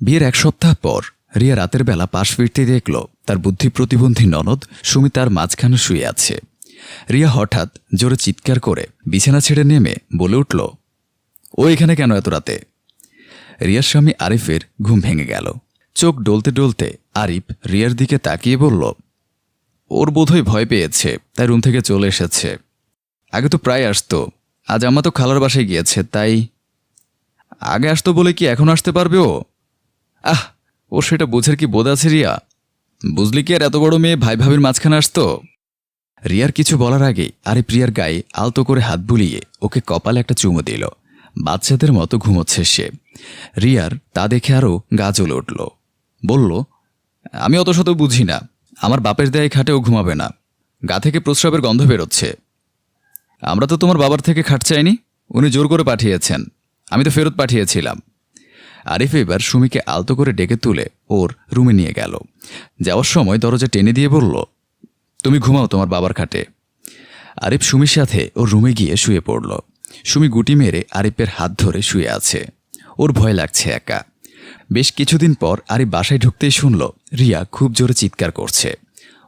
বিয়ের এক সপ্তাহ পর রিয়া রাতের বেলা পাশ ফিরতে দেখল তার বুদ্ধি প্রতিবন্ধী ননদ সুমি তার মাঝখানে শুয়ে আছে। রিয়া হঠাৎ জোরে চিৎকার করে বিছানা ছেড়ে নেমে বলে উঠল, ও এখানে কেন এত রাতে? রিয়ার স্বামী আরিফের ঘুম ভেঙে গেল। চোখ ডলতে ডলতে আরিফ রিয়ার দিকে তাকিয়ে বলল, ওর বোধহয় ভয় পেয়েছে, তাই রুম থেকে চলে এসেছে। আগে তো প্রায় আসতো, আজ আমা তো খালার বাসায় গিয়েছে, তাই আগে আসতো বলে কি এখন আসতে পারবে ও? আহ ও সেটা বোঝার কি বোধ আছে রিয়া? বুঝলি কি আর এত বড় মেয়ে ভাই ভাবির মাঝখানে আসতো? রিয়ার কিছু বলার আগে আরে প্রিয়ার গায়ে আলতো করে হাত বুলিয়ে ওকে কপালে একটা চুমো দিল। বাচ্চাদের মতো ঘুমোচ্ছে সে। রিয়ার তা দেখে আরও গা জ্বলে উঠল। বলল, আমি অত শত বুঝি না। আমার বাপের দেয় খাটেও ঘুমাবে না। গা থেকে প্রস্রাবের গন্ধ বেরোচ্ছে। আমরা তো তোমার বাবার থেকে খাট চাইনি। উনি জোর করে পাঠিয়েছেন। আমি তো ফেরত পাঠিয়েছিলাম। আরিফ এবার সুমিকে আলতো করে ডেকে তুলে ওর রুমে নিয়ে গেল। যাওয়ার সময় দরজা টেনে দিয়ে বলল, তুমি ঘুমাও তোমার বাবার খাটে। আরিফ সুমির সাথে ওর রুমে গিয়ে শুয়ে পড়ল। সুমি গুটি মেরে আরিফের হাত ধরে শুয়ে আছে। ওর ভয় লাগছে একা। বেশ কিছুদিন পর আরিফ বাসায় ঢুকতেই শুনল, রিয়া খুব জোরে চিৎকার করছে।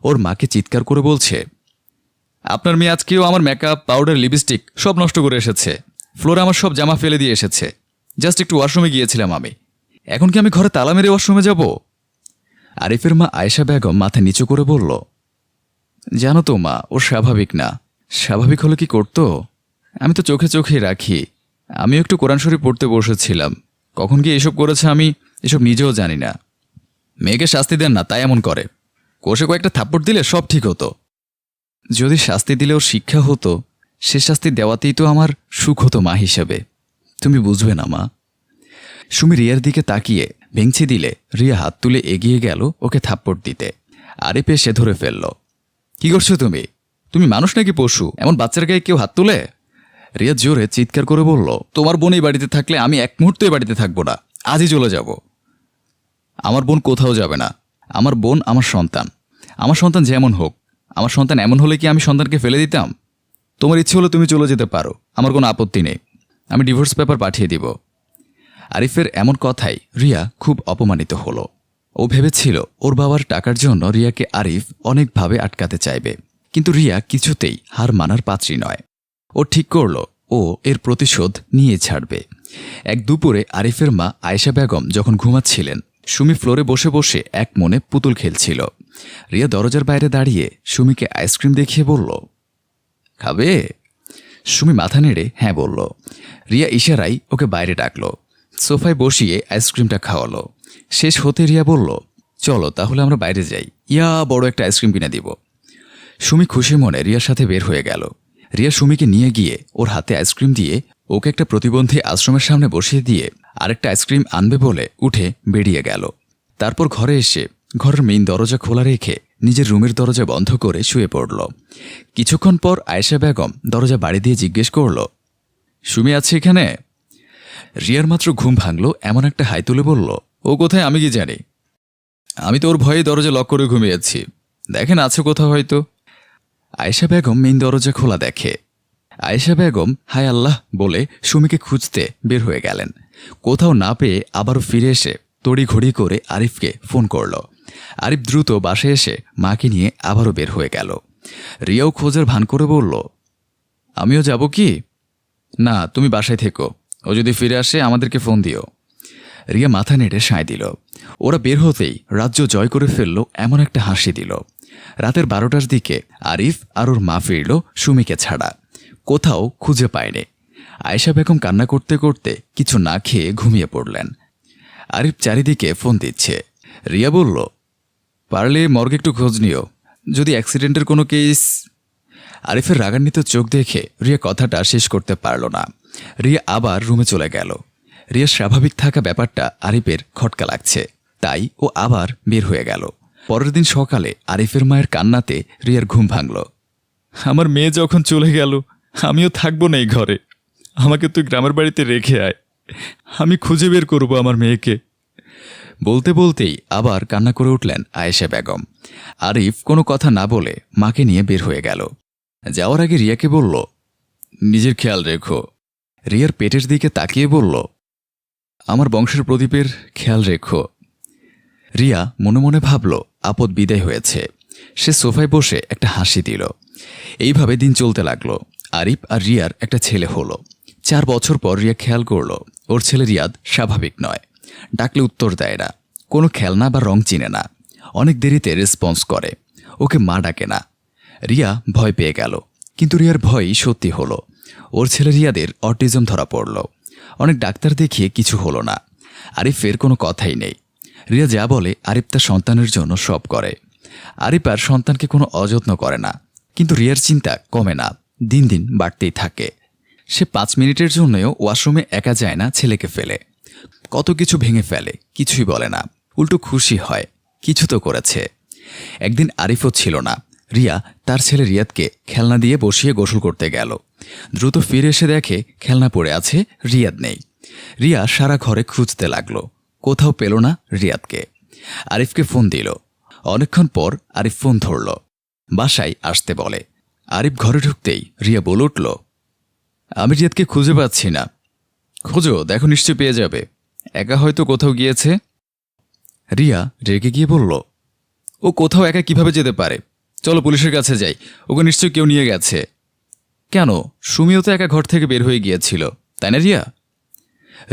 ওর মাকে চিৎকার করে বলছে, আপনার মেয়ে আজকেও আমার মেকআপ পাউডার লিপস্টিক সব নষ্ট করে এসেছে। ফ্লোরে আমার সব জামা ফেলে দিয়ে এসেছে। জাস্ট একটু ওয়াশরুমে গিয়েছিলাম আমি। এখন কি আমি ঘরে তালা মেরে ওয়াশরুমে যাব? আরিফের মা আয়েশা বেগম মাথা নিচু করে বলল, জানো তো মা, ও স্বাভাবিক না। স্বাভাবিক হলে কি করতো? আমি তো চোখে চোখে রাখি। আমি একটু কোরআন শরীফ পড়তে বসেছিলাম। কখন কি এসব করেছে আমি এসব নিজেও জানি না। মেয়েকে শাস্তি দেন না, তাই এমন করে। কোষে কয়েকটা থাপ্পড় দিলে সব ঠিক হতো। যদি শাস্তি দিলে ওর শিক্ষা হতো, সে শাস্তি দেওয়াতেই তো আমার সুখ হতো মা হিসেবে। তুমি বুঝবে না, মা। সুমি রিয়ার দিকে তাকিয়ে ভেঙচি দিলে রিয়া হাত তুলে এগিয়ে গেল ওকে থাপ্পড় দিতে। আরিফে সে ধরে ফেলল, কি করছ তুমি? তুমি মানুষ নাকি পশু? এমন বাচ্চার গায়ে কেউ হাত তুলে? রিয়া জোরে চিৎকার করে বলল, তোমার বোন এই বাড়িতে থাকলে আমি এক মুহূর্তে বাড়িতে থাকব না, আজই চলে যাব। আমার বোন কোথাও যাবে না, আমার বোন আমার সন্তান। আমার সন্তান যেমন হোক, আমার সন্তান এমন হলে কি আমি সন্তানকে ফেলে দিতাম? তোমার ইচ্ছে হলে তুমি চলে যেতে পারো, আমার কোনো আপত্তি নেই। আমি ডিভোর্স পেপার পাঠিয়ে দিব। আরিফের এমন কথাই রিয়া খুব অপমানিত হলো। ও ভেবেছিল ওর বাবার টাকার জন্য রিয়াকে আরিফ অনেকভাবে আটকাতে চাইবে। কিন্তু রিয়া কিছুতেই হার মানার পাত্রী নয়। ও ঠিক করল, ও এর প্রতিশোধ নিয়ে ছাড়বে। এক দুপুরে আরিফের মা আয়েশা বেগম যখন ঘুমাচ্ছিলেন, সুমি ফ্লোরে বসে বসে এক মনে পুতুল খেলছিল। রিয়া দরজার বাইরে দাঁড়িয়ে সুমিকে আইসক্রিম দেখিয়ে বলল, খাবে? সুমি মাথা নেড়ে হ্যাঁ বলল। রিয়া ইশারাই ওকে বাইরে ডাকলো। সোফায় বসিয়ে আইসক্রিমটা খাওয়ালো। শেষ হতে রিয়া বলল, চলো, তাহলে আমরা বাইরে যাই। ইয়া, বড় একটা আইসক্রিম কিনে দিব। সুমি খুশি মনে রিয়ার সাথে বের হয়ে গেল। রিয়া সুমিকে নিয়ে গিয়ে ওর হাতে আইসক্রিম দিয়ে ওকে একটা প্রতিবন্ধী আশ্রমের সামনে বসিয়ে দিয়ে আরেকটা আইসক্রিম আনবে বলে উঠে বেরিয়ে গেল। তারপর ঘরে এসে ঘরের মেইন দরজা খোলা রেখে নিজের রুমের দরজা বন্ধ করে শুয়ে পড়ল। কিছুক্ষণ পর আয়েশা বেগম দরজা বাড়ি দিয়ে জিজ্ঞেস করল, সুমি আছে এখানে? রিয়ার মাত্র ঘুম ভাঙল, এমন একটা হাই তুলে বলল, ও কোথায়? আমি কি জানি? আমি তো ওর ভয়ে দরজা লক করে ঘুমিয়েছি দেখেন আছে কোথাও হয়তো। আয়েশা বেগম মেইন দরজা খোলা দেখে। আয়েশা বেগম, হায় আল্লাহ, বলে সুমিকে খুঁজতে বের হয়ে গেলেন। কোথাও না পেয়ে আবারও ফিরে এসে তড়িঘড়ি করে আরিফকে ফোন করল। আরিফ দ্রুত বাসায় এসে মাকে নিয়ে আবারও বের হয়ে গেল। রিয়াও খোঁজের ভান করে বলল, আমিও যাব কি? না, তুমি বাসায় থেকো। ও যদি ফিরে আসে, আমাদেরকে ফোন দিও। রিয়া মাথা নেড়ে সায় দিল। ওরা বের হতেই রাজ্য জয় করে ফেলল এমন একটা হাসি দিল। রাতের বারোটার দিকে আরিফ আর ওর মা ফিরল সুমিকে ছাড়া। কোথাও খুঁজে পায়নি। আয়েশা বেগম কান্না করতে করতে কিছু না খেয়ে ঘুমিয়ে পড়লেন। আরিফ চারিদিকে ফোন দিচ্ছে। রিয়া বলল পারলে মর্গে একটু খোঁজ নিও। যদি অ্যাক্সিডেন্টের কোনো কেস আরিফের রাগান্বিত চোখ দেখে রিয়া কথাটা শেষ করতে পারল না। রিয়া আবার রুমে চলে গেল। রিয়ার স্বাভাবিক থাকা ব্যাপারটা আরিফের খটকা লাগছে। তাই ও আবার বের হয়ে গেল। পরের দিন সকালে আরিফের মায়ের কান্নাতে রিয়ার ঘুম ভাঙল। আমার মেয়ে যখন চলে গেল, আমিও থাকব না এই ঘরে। আমাকে তুই গ্রামের বাড়িতে রেখে আয়। আমি খুঁজে বের করব আমার মেয়েকে। বলতে বলতেই আবার কান্না করে উঠলেন আয়েশা বেগম। আরিফ কোনো কথা না বলে মাকে নিয়ে বের হয়ে গেল। যাওয়ার আগে রিয়াকে বলল, নিজের খেয়াল রেখো। রিয়ার পেটের দিকে তাকিয়ে বলল, আমার বংশের প্রদীপের খেয়াল রেখো। রিয়া মনে মনে ভাবল, আপদ বিদায় হয়েছে। সে সোফায় বসে একটা হাসি দিল। এইভাবে দিন চলতে লাগল। আরিফ আর রিয়ার একটা ছেলে হলো। চার বছর পর রিয়া খেয়াল করল, ওর ছেলে রিয়াদ স্বাভাবিক নয়। ডাকলে উত্তর দেয় না। কোনো খেলনা বা রং চিনে না। অনেক দেরিতে রেসপন্স করে। ওকে মা ডাকে না। রিয়া ভয় পেয়ে গেল। কিন্তু রিয়ার ভয়ই সত্যি হলো। ওর ছেলে রিয়াদের অটিজম ধরা পড়ল। অনেক ডাক্তার দেখিয়ে কিছু হলো না। আরিফের কোনো কথাই নেই। রিয়া যা বলে আরিফ তার সন্তানের জন্য সব করে। আরিফ আর সন্তানকে কোনো অযত্ন করে না। কিন্তু রিয়ার চিন্তা কমে না। দিন দিন বাড়তেই থাকে। সে পাঁচ মিনিটের জন্যও ওয়াশরুমে একা যায় না ছেলেকে ফেলে। কত কিছু ভেঙে ফেলে, কিছুই বলে না। উল্টো খুশি হয়, কিছু তো করেছে। একদিন আরিফও ছিল না। রিয়া, তার ছেলে রিয়াদকে খেলনা দিয়ে বসিয়ে গোসল করতে গেল। দ্রুত ফিরে এসে দেখে খেলনা পড়ে আছে, রিয়াদ নেই। রিয়া সারা ঘরে খুঁজতে লাগল। কোথাও পেল না রিয়াদকে। আরিফকে ফোন দিল। অনেকক্ষণ পর আরিফ ফোন ধরল। বাসায় আসতে বলে। আরিফ ঘরে ঢুকতেই রিয়া বলে উঠল, আমি রিয়াদকে খুঁজে পাচ্ছি না। খোঁজো, দেখো নিশ্চয় পেয়ে যাবে। একা হয়তো কোথাও গিয়েছে। রিয়া রেগে গিয়ে বলল, ও কোথাও একা কীভাবে যেতে পারে? চলো পুলিশের কাছে যাই, ওকে নিশ্চয় কেউ নিয়ে গেছে। কেন? সুমিও তো একা ঘর থেকে বের হয়ে গিয়েছিল, তাই না রিয়া?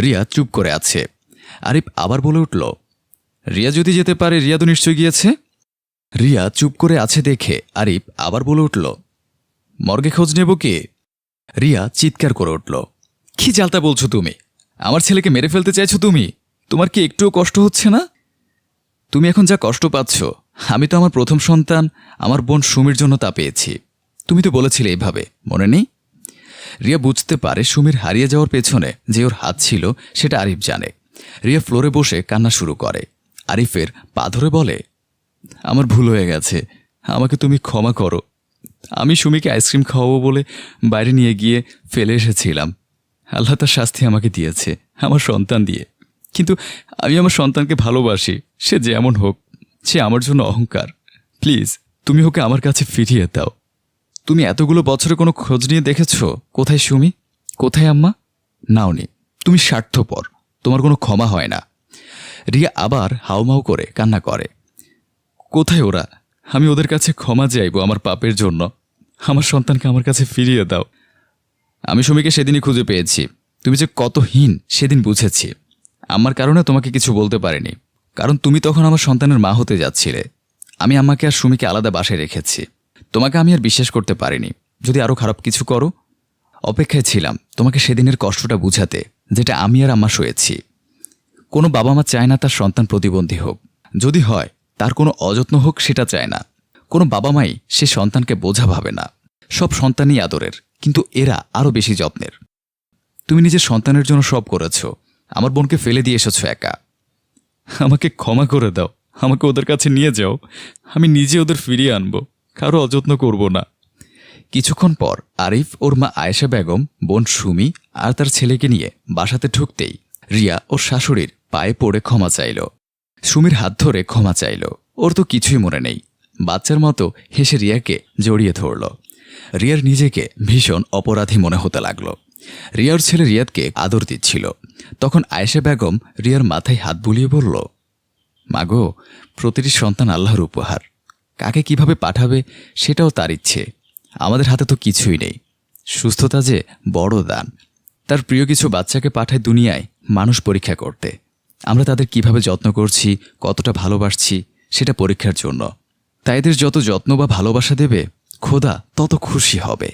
রিয়া চুপ করে আছে। আরিফ আবার বলে উঠল, রিয়া যদি যেতে পারে, রিয়া তো নিশ্চয় গিয়েছে? রিয়া চুপ করে আছে দেখে আরিফ আবার বলে উঠল, মর্গে খোঁজ নেব কে? রিয়া চিৎকার করে উঠল কি জালতা বলছো তুমি? আমার ছেলেকে মেরে ফেলতে চাইছো তুমি? তোমার কি একটুও কষ্ট হচ্ছে না? তুমি এখন যা কষ্ট পাচ্ছ, আমি তো আমার প্রথম সন্তান, আমার বোন সুমির জন্য তা পেয়েছি। তুমি তো বলেছিলে এইভাবে মনে নেই? রিয়া বুঝতে পারে সুমির হারিয়ে যাওয়ার পেছনে যে ওর হাত ছিল, সেটা আরিফ জানে। রিয়া ফ্লোরে বসে কান্না শুরু করে। আরিফের পা ধরে বলে, আমার ভুল হয়ে গেছে, আমাকে তুমি ক্ষমা করো। আমি সুমিকে আইসক্রিম খাওয়াবো বলে বাইরে নিয়ে গিয়ে ফেলে এসেছিলাম। আল্লাহ তার শাস্তি আমাকে দিয়েছে, আমার সন্তান দিয়ে। কিন্তু আমি আমার সন্তানকে ভালোবাসি, সে যেমন হোক, সে আমার জন্য অহংকার। প্লিজ, তুমি ওকে আমার কাছে ফিরিয়ে দাও। তুমি এতগুলো বছরে কোনো খোঁজ নিয়ে দেখেছ? কোথায় সুমি? কোথায় আম্মা? নাওনি, তুমি স্বার্থপর, তোমার কোনো ক্ষমা হয় না। রিয়া আবার হাউমাউ করে কান্না করে। কোথায় ওরা? আমি ওদের কাছে ক্ষমা চাইব আমার পাপের জন্য। আমার সন্তানকে আমার কাছে ফিরিয়ে দাও। আমি সুমিকে সেদিনই খুঁজে পেয়েছি। তুমি যে কত হীন, সেদিন বুঝেছি। আমার কারণে তোমাকে কিছু বলতে পারিনি। কারণ তুমি তখন আমার সন্তানের মা হতে যাচ্ছিলে। আমি আমাকে আর সুমিকে আলাদা বাসায় রেখেছি। তোমাকে আমি আর বিশ্বাস করতে পারিনি। যদি আরও খারাপ কিছু করো? অপেক্ষায় ছিলাম তোমাকে সেদিনের কষ্টটা বুঝাতে, যেটা আমি আর আমার শুয়েছি কোনো বাবা মা চায় না তার সন্তান প্রতিবন্ধী হোক। যদি হয়, তার কোনো অযত্ন হোক সেটা চায় না। কোনো বাবা মাই সে সন্তানকে বোঝা ভাবে না। সব সন্তানই আদরের। কিন্তু এরা আরও বেশি যত্নের। তুমি নিজের সন্তানের জন্য সব করেছ। আমার বোনকে ফেলে দিয়ে এসেছ একা। আমাকে ক্ষমা করে দাও। আমাকে ওদের কাছে নিয়ে যাও। আমি নিজে ওদের ফিরিয়ে আনব। কারও অযত্ন করব না। কিছুক্ষণ পর আরিফ, ওর মা আয়েশা বেগম, বোন সুমি আর তার ছেলেকে নিয়ে বাসাতে ঢুকতেই রিয়া ওর শাশুড়ির পায়ে পড়ে ক্ষমা চাইল। সুমির হাত ধরে ক্ষমা চাইল। ওর তো কিছুই মনে নেই। বাচ্চার মতো হেসে রিয়াকে জড়িয়ে ধরল। রিয়ার নিজেকে ভীষণ অপরাধী মনে হতে লাগল। রিয়ার ছেলে রিয়াদকে আদর দিচ্ছিল। তখন আয়েশা বেগম রিয়ার মাথায় হাত বুলিয়ে বলল, মাগো, প্রতিটি সন্তান আল্লাহর উপহার। কাকে কীভাবে পাঠাবে সেটাও তার ইচ্ছে। আমাদের হাতে তো কিছুই নেই। সুস্থতা যে বড় দান। তার প্রিয় কিছু বাচ্চাকে পাঠায় দুনিয়ায় মানুষ পরীক্ষা করতে। আমরা তাদের কীভাবে যত্ন করছি, কতটা ভালোবাসছি সেটা পরীক্ষার জন্য। তাই এদের যত যত্ন বা ভালোবাসা দেবে খোদা তত খুশি হবে।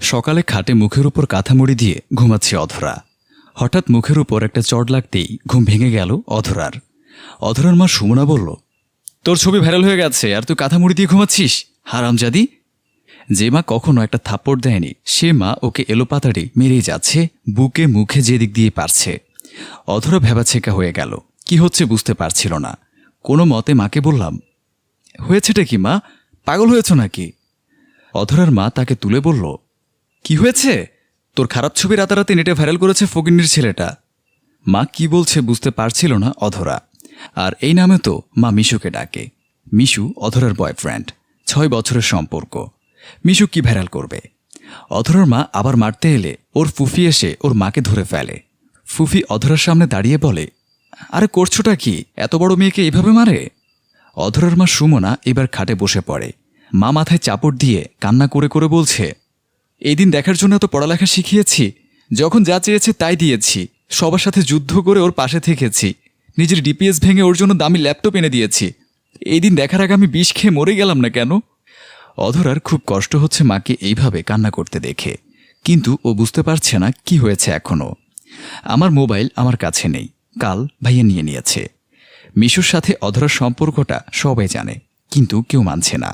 সকালে খাটে মুখের উপর কাঁথামুড়ি দিয়ে ঘুমাচ্ছে অধরা। হঠাৎ মুখের উপর একটা চট লাগতেই ঘুম ভেঙে গেল অধরার। অধরার মা সুমনা বলল, তোর ছবি ভাইরাল হয়ে গেছে, আর তুই কাঁথামুড়ি দিয়ে ঘুমাচ্ছিস? হারামজাদি? যে মা কখনো একটা থাপ্পড় দেয়নি, সে মা ওকে এলোপাতাড়ি মেরেই যাচ্ছে, বুকে মুখে যেদিক দিয়ে পারছে। অধরা ভেবাছেকা হয়ে গেল। কি হচ্ছে বুঝতে পারছিল না। কোনো মতে মাকে বললাম, হয়েছেটা কি, মা? পাগল হয়েছ নাকি? অধরার মা তাকে তুলে বলল, কি হয়েছে? তোর খারাপ ছবি রাতারাতি নেটে ভাইরাল করেছে ফকিন্নির ছেলেটা। মা কি বলছে বুঝতে পারছিল না অধরা। আর এই নামে তো মা মিশুকে ডাকে। মিশু অধরার বয়ফ্রেন্ড ছয় বছরের সম্পর্ক। মিশু কি ভাইরাল করবে? অধরার মা আবার মারতে এলে ওর ফুফি এসে ওর মাকে ধরে ফেলে। ফুফি অধরার সামনে দাঁড়িয়ে বলে আরে করছোটা কি? এত বড় মেয়েকে এভাবে মারে? অধরার মা সুমনা এবার খাটে বসে পড়ে। মা মাথায় চাপড় দিয়ে কান্না করে করে বলছে এই দিন দেখার জন্য এত পড়ালেখা শিখিয়েছি। যখন যা চেয়েছে তাই দিয়েছি। সবার সাথে যুদ্ধ করে ওর পাশে থেকেছি। নিজের ডিপিএস ভেঙে ওর জন্য দামি ল্যাপটপ এনে দিয়েছি। এই দিন দেখার আগে আমি বিষ খেয়ে মরে গেলাম না কেন? অধরার খুব কষ্ট হচ্ছে মাকে এইভাবে কান্না করতে দেখে। কিন্তু ও বুঝতে পারছে না কি হয়েছে এখনও আমার মোবাইল আমার কাছে নেই। কাল ভাইয়া নিয়ে নিয়েছে। মিশুর সাথে অধরার সম্পর্কটা সবাই জানে, কিন্তু কেউ মানছে না।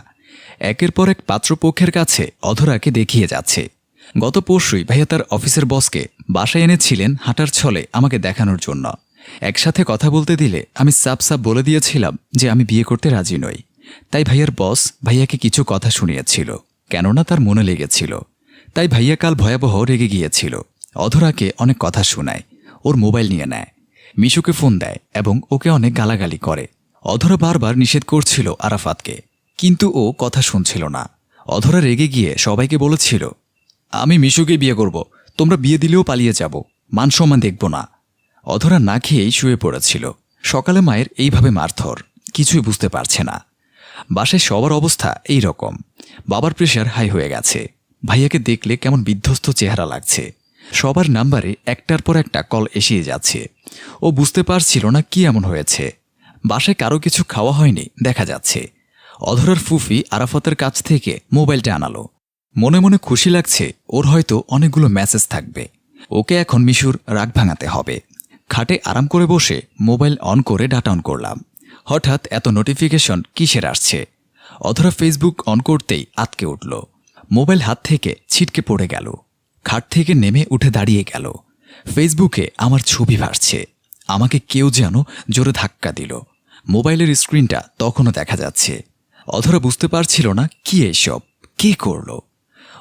একের পর এক পাত্রপক্ষের কাছে অধরাকে দেখিয়ে যাচ্ছে। গত পরশুই ভাইয়া তার অফিসের বসকে বাসায় এনেছিলেন হাঁটার ছলে আমাকে দেখানোর জন্য। একসাথে কথা বলতে দিলে আমি সাপ সাপ বলে দিয়েছিলাম যে আমি বিয়ে করতে রাজি নই। তাই ভাইয়ার বস ভাইয়াকে কিছু কথা শুনিয়েছিল, কেননা তার মনে লেগেছিল। তাই ভাইয়া কাল ভয়াবহ রেগে গিয়েছিল। অধরাকে অনেক কথা শোনায়, ওর মোবাইল নিয়ে নেয়। মিশুকে ফোন দেয় এবং ওকে অনেক গালাগালি করে। অধরা বারবার নিষেধ করছিল আরাফাতকে, কিন্তু ও কথা শুনছিল না। অধরা রেগে গিয়ে সবাইকে বলেছিল, আমি মিশুকে বিয়ে করব, তোমরা বিয়ে দিলেও পালিয়ে যাব, মান সম্মান দেখব না। অধরা না খেয়েই শুয়ে পড়েছিল। সকালে মায়ের এইভাবে মারধর, কিছুই বুঝতে পারছে না। বাসায় সবার অবস্থা এই রকম বাবার প্রেশার হাই হয়ে গেছে। ভাইয়াকে দেখলে কেমন বিধ্বস্ত চেহারা লাগছে। সবার নাম্বারে একটার পর একটা কল এসিয়ে যাচ্ছে। ও বুঝতে পারছিল না কি এমন হয়েছে। বাসায় কারও কিছু খাওয়া হয়নি, দেখা যাচ্ছে। অধরার ফুফি আরাফতের কাছ থেকে মোবাইলটা আনালো। মনে মনে খুশি লাগছে, ওর হয়তো অনেকগুলো মেসেজ থাকবে। ওকে এখন মিশুর রাগ ভাঙাতে হবে। খাটে আরাম করে বসে মোবাইল অন করে ডাটা অন করলাম। হঠাৎ এত নোটিফিকেশন কিসের আসছে? অধরা ফেসবুক অন করতেই আতকে উঠল। মোবাইল হাত থেকে ছিটকে পড়ে গেল। খাট থেকে নেমে উঠে দাঁড়িয়ে গেল। ফেসবুকে আমার ছবি ভাসছে। আমাকে কেউ যেন জোরে ধাক্কা দিল। মোবাইলের স্ক্রিনটা তখনও দেখা যাচ্ছে। অধরা বুঝতে পারছিল না কি এইসব কে করল।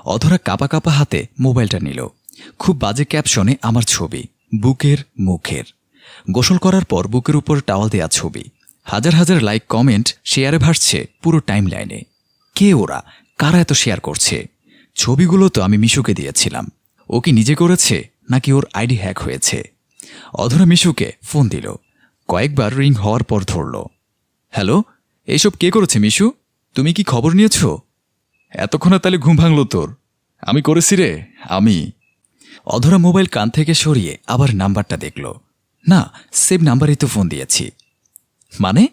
অধরা কাপা কাপা হাতে মোবাইলটা নিল। খুব বাজে ক্যাপশনে আমার ছবি, বুকের মুখের। গোসল করার পর বুকের উপর টাওয়াল দেয়া ছবি। হাজার হাজার লাইক, কমেন্ট, শেয়ারে ভাসছে পুরো টাইম লাইনে কে ওরা? কারা এত শেয়ার করছে? ছবিগুলো তো আমি মিশুকে দিয়েছিলাম। ও কি নিজে করেছে, নাকি ওর আইডি হ্যাক হয়েছে? অধরা মিশুকে ফোন দিল। কয়েকবার রিং হওয়ার পর ধরল। হ্যালো, এইসব কে করেছে মিশু? তুমি কি খবর নিয়েছ? এতক্ষণে তাহলে ঘুম ভাঙল তোর। আমি করেছি রে, আমি। অধরা মোবাইল কান থেকে সরিয়ে আবার নাম্বারটা দেখল। না সেভ নাম্বারেই তো ফোন দিয়েছি। মানে?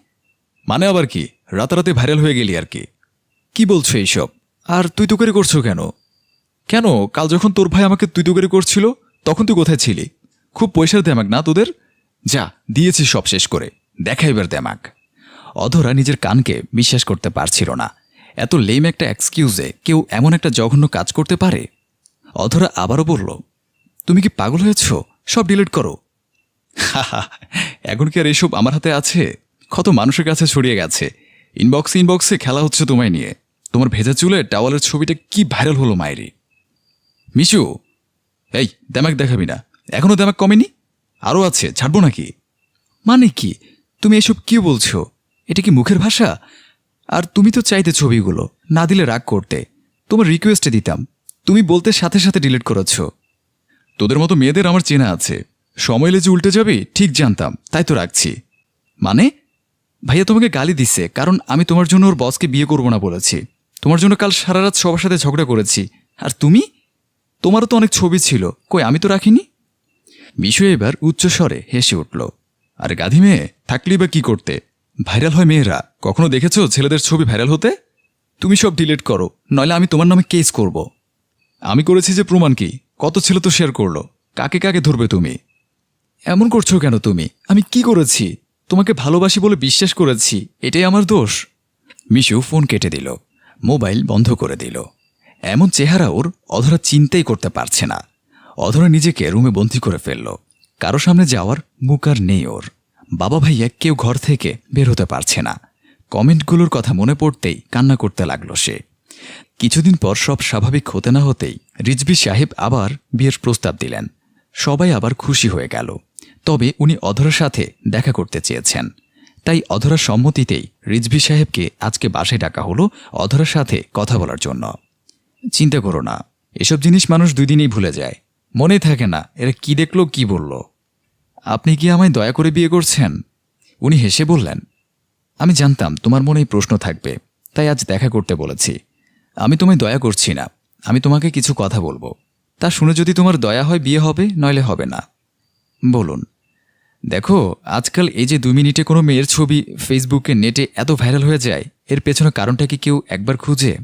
মানে আবার কি? রাতারাতি ভাইরাল হয়ে গেলি আর কি। কি বলছো এইসব? আর তুই তো করে করছ কেন? কেন? কাল যখন তোর ভাই আমাকে তুই তো করে করছিল, তখন তুই কোথায় ছিলি? খুব পয়সার দেমাক না তোদের? যা, দিয়েছি সব শেষ করে। দেখা এবার দেমাক। অধরা নিজের কানকে বিশ্বাস করতে পারছিল না। এত লেম একটা এক্সকিউজে কেউ এমন একটা জঘন্য কাজ করতে পারে? অধরা আবারও বলল, তুমি কি পাগল হয়েছ? সব ডিলিট করো। এখন কি আর এসব আমার হাতে আছে? কত মানুষের কাছে ছড়িয়ে গেছে। ইনবক্সে ইনবক্সে খেলা হচ্ছে তোমায় নিয়ে। তোমার ভেজা চুলে টাওয়ালের ছবিটা কি ভাইরাল হলো মায়েরি মিশু, এই, দেমাক দেখাবি না। এখনও দেমাক কমেনি? আরও আছে, ছাড়বো নাকি? মানে কি? তুমি এসব কি বলছো? এটা কি মুখের ভাষা? আর তুমি তো চাইতে ছবিগুলো, না দিলে রাগ করতে। তোমার রিকোয়েস্টে দিতাম। তুমি বলতে সাথে সাথে ডিলিট করেছ। তোদের মতো মেয়েদের আমার চেনা আছে। সময় যে উল্টে যাবে, ঠিক জানতাম, তাই তো রাখছি। মানে? ভাইয়া তোমাকে গালি দিচ্ছে কারণ আমি তোমার জন্য ওর বসকে বিয়ে করব না বলেছি। তোমার জন্য কাল সারা রাত সবার সাথে ঝগড়া করেছি। আর তুমি? তোমারও তো অনেক ছবি ছিল। কই, আমি তো রাখিনি? মিশু এবার উচ্চস্বরে হেসে উঠল। আর গাধি মেয়ে থাকলেই বা কি করতে? ভাইরাল হয় মেয়েরা। কখনো দেখেছ ছেলেদের ছবি ভাইরাল হতে? তুমি সব ডিলিট করো নয়লে আমি তোমার নামে কেস করব। আমি করেছি যে প্রমাণ কি? কত ছেলে তো শেয়ার করল। কাকে কাকে ধরবে তুমি? এমন করছ কেন তুমি? আমি কি করেছি? তোমাকে ভালোবাসি বলে বিশ্বাস করেছি, এটাই আমার দোষ। মিশু ফোন কেটে দিল। মোবাইল বন্ধ করে দিল। এমন চেহারা ওর অধরা চিন্তাই করতে পারছে না। অধরা নিজেকে রুমে বন্দি করে ফেলল। কারও সামনে যাওয়ার মুখ আর নেই ওর। বাবা ভাইয়া কেউ ঘর থেকে বের হতে পারছে না। কমেন্টগুলোর কথা মনে পড়তেই কান্না করতে লাগল সে। কিছুদিন পর সব স্বাভাবিক হতে না হতেই রিজবি সাহেব আবার বিয়ের প্রস্তাব দিলেন। সবাই আবার খুশি হয়ে গেল। তবে উনি অধরার সাথে দেখা করতে চেয়েছেন। তাই অধরার সম্মতিতেই রিজভি সাহেবকে আজকে বাসায় ডাকা হলো অধরার সাথে কথা বলার জন্য। চিন্তা করো না, এসব জিনিস মানুষ দুই দিনেই ভুলে যায়। মনেই থাকে না এরা কি দেখল, কি বলল। আপনি কি আমায় দয়া করে বিয়ে করছেন? উনি হেসে বললেন, আমি জানতাম তোমার মনে প্রশ্ন থাকবে, তাই আজ দেখা করতে বলেছি। আমি তোমায় দয়া করছি না, আমি তোমাকে কিছু কথা বলব। তা শুনে যদি তোমার দয়া হয় বিয়ে হবে, নইলে হবে না। বলুন। দেখো, আজকাল এই যে দু মিনিটে কোনো মেয়ের ছবি ফেসবুকে, নেটে এত ভাইরাল হয়ে যায়, এর পেছনে কারণটা কি কেউ একবার খুঁজে?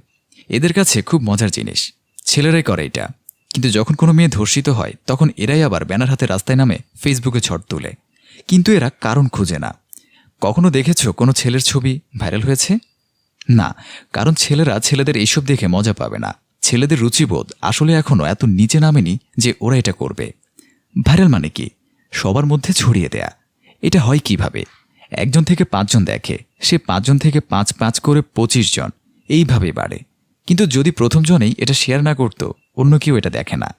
এদের কাছে খুব মজার জিনিস, ছেলেরাই করে এটা। কিন্তু যখন কোনো মেয়ে ধর্ষিত হয়, তখন এরাই আবার ব্যানার হাতে রাস্তায় নামে ফেসবুকে ছট তোলে। কিন্তু এরা কারণ খুঁজে না। কখনো দেখেছ কোনো ছেলের ছবি ভাইরাল হয়েছে? না, কারণ ছেলেরা ছেলেদের এইসব দেখে মজা পাবে না। ছেলেদের রুচিবোধ আসলে এখনও এত নিচে নামেনি যে ওরা এটা করবে। ভাইরাল মানে কি? সবার মধ্যে ছড়িয়ে দেয়া। এটা হয় কীভাবে? একজন থেকে পাঁচজন দেখে, সে পাঁচজন থেকে পাঁচ পাঁচ করে পঁচিশ জন, এইভাবে বাড়ে। কিন্তু যদি প্রথম জনেই এটা শেয়ার না করত, অন্য কেউ এটা দেখে না।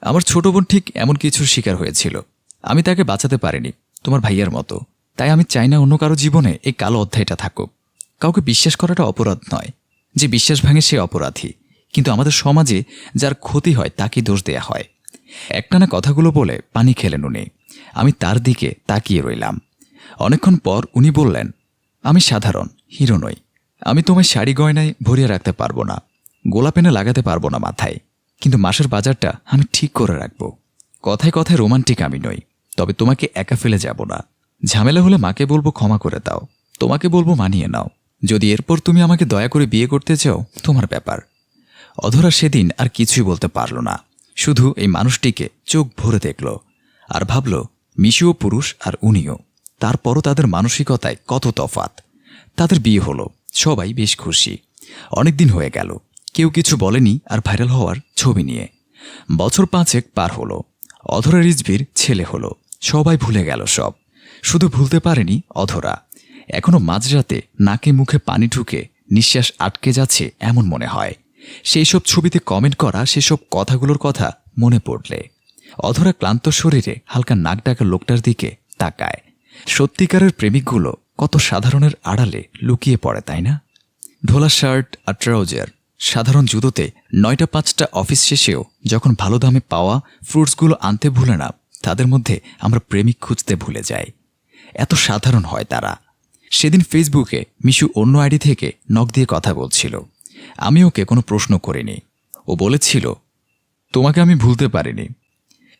আমার ছোট বোন ঠিক এমন কিছুর শিকার হয়েছিল। আমি তাকে বাঁচাতে পারিনি, তোমার ভাইয়ার মতো। তাই আমি চাই না অন্য কারও জীবনে এই কালো অধ্যায়টা থাকুক। কাউকে বিশ্বাস করাটা অপরাধ নয়। যে বিশ্বাস ভাঙে সে অপরাধী। কিন্তু আমাদের সমাজে যার ক্ষতি হয় তাকে দোষ দেয়া হয়। একটানা কথাগুলো বলে পানি খেলেন উনি। আমি তার দিকে তাকিয়ে রইলাম। অনেকক্ষণ পর উনি বললেন, আমি সাধারণ, হিরো নই। আমি তোমায় শাড়ি গয়নায় ভরিয়ে রাখতে পারব না গোলাপ এনে লাগাতে পারব না মাথায়। কিন্তু মাসের বাজারটা আমি ঠিক করে রাখব। কথায় কথায় রোমান্টিক আমি নই, তবে তোমাকে একা ফেলে যাব না। ঝামেলা হলে মাকে বলব ক্ষমা করে দাও, তোমাকে বলব মানিয়ে নাও। যদি এরপর তুমি আমাকে দয়া করে বিয়ে করতে চাও, তোমার ব্যাপার। অধরা সেদিন আর কিছুই বলতে পারল না। শুধু এই মানুষটিকে চোখ ভরে দেখল। আর ভাবল, মিশুও পুরুষ আর উনিও। তারপরও তাদের মানসিকতায় কত তফাত তাদের বিয়ে হলো, সবাই বেশ খুশি। অনেকদিন হয়ে গেল। কেউ কিছু বলেনি আর ভাইরাল হওয়ার ছবি নিয়ে। বছর পাঁচেক পার হলো। অধরা রিজভির ছেলে হলো। সবাই ভুলে গেল সব। শুধু ভুলতে পারেনি অধরা। এখনও মাঝরাতে নাকে মুখে পানি ঢুকে নিঃশ্বাস আটকে যাচ্ছে এমন মনে হয়। সেই সব ছবিতে কমেন্ট করা, সেসব কথাগুলোর কথা মনে পড়লে। অধরা ক্লান্ত শরীরে হালকা নাক ডাকা লোকটার দিকে তাকায়। সত্যিকারের প্রেমিকগুলো কত সাধারণের আড়ালে লুকিয়ে পড়ে, তাই না? ঢোলা শার্ট আর ট্রাউজার। সাধারণ জুতোতে নয়টা পাঁচটা অফিস শেষেও যখন ভালো দামে পাওয়া ফ্রুটসগুলো আনতে ভুলে না, তাদের মধ্যে আমরা প্রেমিক খুঁজতে ভুলে যাই। এত সাধারণ হয় তারা। সেদিন ফেসবুকে মিশু অন্য আইডি থেকে নখ দিয়ে কথা বলছিল। আমি ওকে কোনো প্রশ্ন করিনি। ও বলেছিল, তোমাকে আমি ভুলতে পারিনি।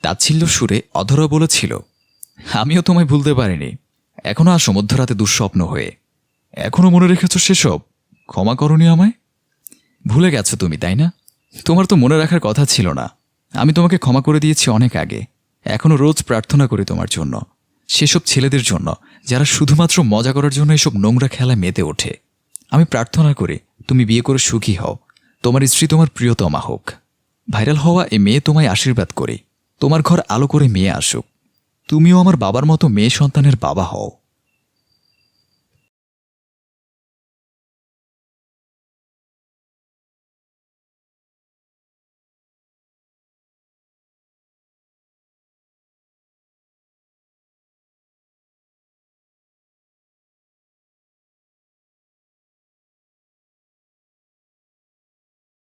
তাচ্ছিল্য সুরে অধরা বলেছিল, আমিও তোমায় ভুলতে পারিনি। এখনও আসো মধ্যরাতে দুঃস্বপ্ন হয়ে। এখনও মনে রেখেছ সেসব? ক্ষমা করনি আমায়? ভুলে গেছো তুমি, তাই না? তোমার তো মনে রাখার কথা ছিল না। আমি তোমাকে ক্ষমা করে দিয়েছি অনেক আগে। এখনও রোজ প্রার্থনা করি তোমার জন্য। সেসব ছেলেদের জন্য, যারা শুধুমাত্র মজা করার জন্য এসব নোংরা খেলা মেতে ওঠে। আমি প্রার্থনা করি, তুমি বিয়ে করে সুখী হও। তোমার স্ত্রী তোমার প্রিয়তমা হোক। ভাইরাল হওয়া এ মেয়ে তোমায় আশীর্বাদ করি। তোমার ঘর আলো করে মেয়ে আসুক। তুমিও আমার বাবার মতো মেয়ে সন্তানের বাবা হও।